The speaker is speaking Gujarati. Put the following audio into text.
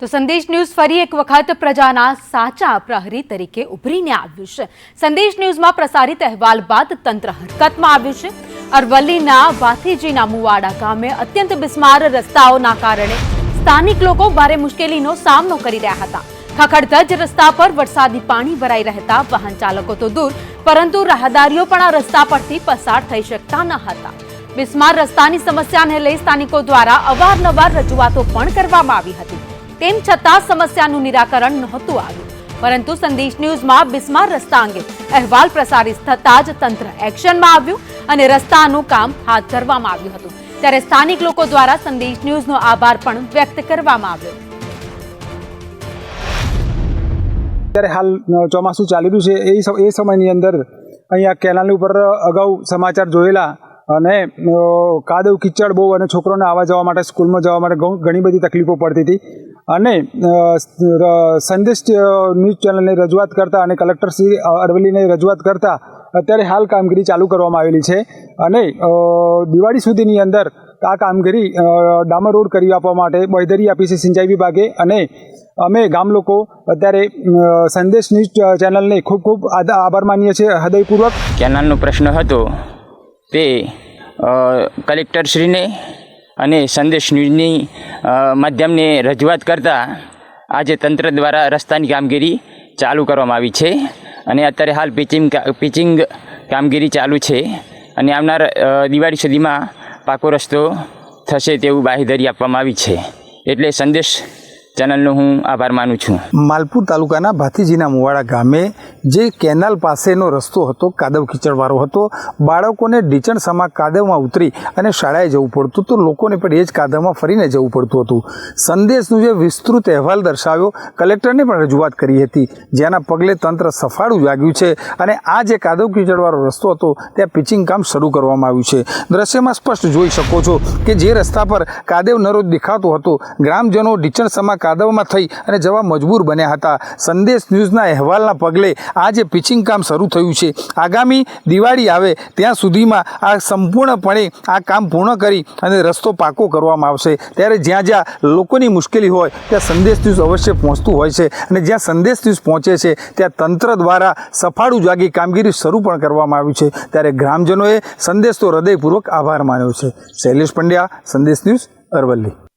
તો સંદેશ ન્યૂઝ ફરી એક વખત પ્રજાના સાચા પ્રહરી તરીકે ઉભરીને આવ્યું છે. સંદેશ ન્યૂઝમાં પ્રસારિત અહેવાલ બાદ તંત્ર હરકતમાં આવ્યું છે. અરવલ્લીના વાથીજીના મુવાડા ગામે અત્યંત બિસ્માર રસ્તાઓના કારણે સ્થાનિક લોકો ભારે મુશ્કેલીનો સામનો કરી રહ્યા હતા. ખખડધજ રસ્તા પર વરસાદી પાણી ભરાઈ રહેતા વાહન ચાલકો તો દૂર, પરંતુ રાહદારીઓ પણ આ રસ્તા પરથી પસાર થઈ શકતા ન હતા. બિસ્માર રસ્તાની સમસ્યાને લઈ સ્થાનિકો દ્વારા અવારનવાર રજૂઆતો પણ કરવામાં આવી હતી. તેમ છતાં સમસ્યાનું નિરાકરણ નહોતું આવ્યું. પરંતુ સંદેશ ન્યૂઝમાં બિસ્માર રસ્તા અંગે અહેવાલ પ્રસારિત થતાં જ તંત્ર એક્શનમાં આવ્યું અને રસ્તાનું કામ હાથ ધરવામાં આવ્યું હતું. ત્યારે સ્થાનિક લોકો દ્વારા સંદેશ ન્યૂઝનો આભાર પણ વ્યક્ત કરવામાં આવ્યો. અત્યારે હાલ ચોમાસું ચાલી રહ્યું છે. એ એ સમયની અંદર અહીંયા કેનાલની ઉપર અગાઉ સમાચાર જોયેલા અને કાદવ, કિચડ, બહુ અને છોકરોને આવવા જવા માટે, સ્કૂલમાં જવા માટે ઘણું- ઘણી બધી તકલીફો પડતી હતી. અને સંદેશ ન્યૂઝ ચેનલને રજૂઆત કરતા અને કલેક્ટર શ્રી અરવલ્લીને રજૂઆત કરતા અત્યારે હાલ કામગીરી ચાલુ કરવામાં આવેલી છે. અને દિવાળી સુધીની અંદર આ કામગીરી ડામર રોડ કરી આપવા માટે બાંયધરી આપી છે સિંચાઈ વિભાગે. અને અમે ગામ લોકો અત્યારે સંદેશ ન્યૂઝ ચેનલને ખૂબ ખૂબ આભાર માનીએ છીએ. હૃદયપૂર્વક કેનાલનો પ્રશ્ન હતો તે કલેક્ટરશ્રીને અને સંદેશ ન્યૂઝની માધ્યમને રજૂઆત કરતાં આજે તંત્ર દ્વારા રસ્તાની કામગીરી ચાલુ કરવામાં આવી છે. અને અત્યારે હાલ પિચિંગ પિચિંગ કામગીરી ચાલુ છે. અને આવનાર દિવાળી સુધીમાં પાકો રસ્તો થશે તેવું બાહેધરી આપવામાં આવી છે. એટલે સંદેશ ચેનલનો હું આભાર માનું છું. માલપુર તાલુકાના ભાતીજીના મુવાડા ગામે જે કેનાલ પાસેનો રસ્તો હતો, કાદવ કીચડવાળો હતો, બાળકોને ઢીચણ સમા કાદવમાં ઉતરી અને શાળાએ જવું પડતું તો લોકોને પણ એ જ કાદવમાં ફરીને જવું પડતું હતું. સંદેશનું જે વિસ્તૃત અહેવાલ દર્શાવ્યો, કલેક્ટરને પણ રજૂઆત કરી હતી. જેના પગલે તંત્ર સફાળું જાગ્યું છે અને આ જે કાદવ કીચડવાળો રસ્તો હતો, ત્યાં પિચિંગ કામ શરૂ કરવામાં આવ્યું છે. દ્રશ્યમાં સ્પષ્ટ જોઈ શકો છો કે જે રસ્તા પર કાદવ નરો દેખાતો હતો, ગ્રામજનો ઢીચણ સમા કાદવમાં થઈ અને જવા મજબૂર બન્યા હતા. સંદેશ ન્યૂઝના અહેવાલના પગલે આ જે પિચિંગ કામ શરૂ થયું છે. આગામી દિવાળી આવે ત્યાં સુધીમાં આ સંપૂર્ણપણે આ કામ પૂર્ણ કરી અને રસ્તો પાકો કરવામાં આવશે. ત્યારે જ્યાં જ્યાં લોકોની મુશ્કેલી હોય, ત્યાં સંદેશ ન્યૂઝ અવશ્ય પહોંચતું હોય છે. અને જ્યાં સંદેશ ન્યૂઝ પહોંચે છે, ત્યાં તંત્ર દ્વારા સફાળું જાગી કામગીરી શરૂ પણ કરવામાં આવી છે. ત્યારે ગ્રામજનોએ સંદેશ તો હૃદયપૂર્વક આભાર માન્યો છે. શૈલેષ પંડ્યા, સંદેશ ન્યૂઝ અરવલ્લી.